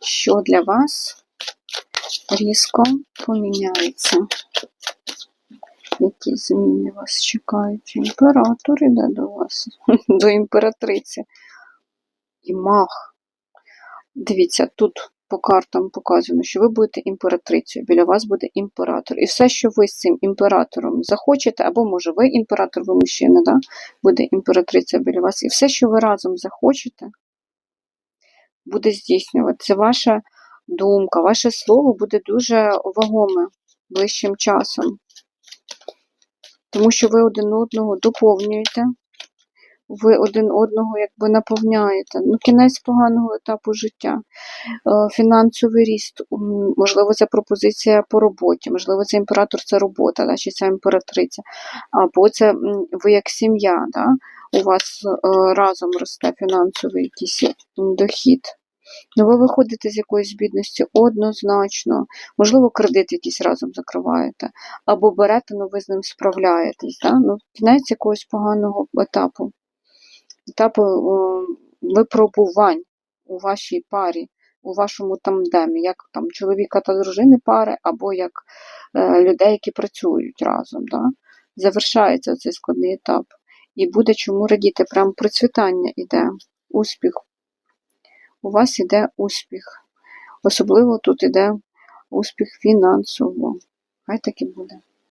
що для вас різко поміняється. Які зміни вас чекають? Імператор іде до вас, до імператриці. І мах. Дивіться, тут по картам показано, що ви будете імператрицею, біля вас буде імператор. І все, що ви з цим імператором захочете, або, може, ви імператор, ви мужчина, да? буде імператриця біля вас. І все, що ви разом захочете, буде здійснюватися. Ваша думка, ваше слово буде дуже вагоме ближчим часом. Тому що ви один одного доповнюєте, ви один одного якби наповняєте. Ну, кінець поганого етапу життя, Е, фінансовий ріст, можливо, це пропозиція по роботі, можливо, це імператор це робота, да, чи це імператриця, або це ви як сім'я, да, у вас е, разом росте фінансовий якийсь дохід. Ну, ви виходите з якоїсь бідності однозначно, можливо, кредит якийсь разом закриваєте, або берете, ну ви з ним справляєтесь. Да? Ну, кінець якогось поганого етапу, етапу о, випробувань у вашій парі, у вашому тандемі, як там чоловіка та дружини пари, або як е, людей, які працюють разом. Да? Завершається цей складний етап. І буде чому радіти, прям процвітання іде, успіх у вас іде успіх. Особливо тут іде успіх фінансово. Хай так і буде.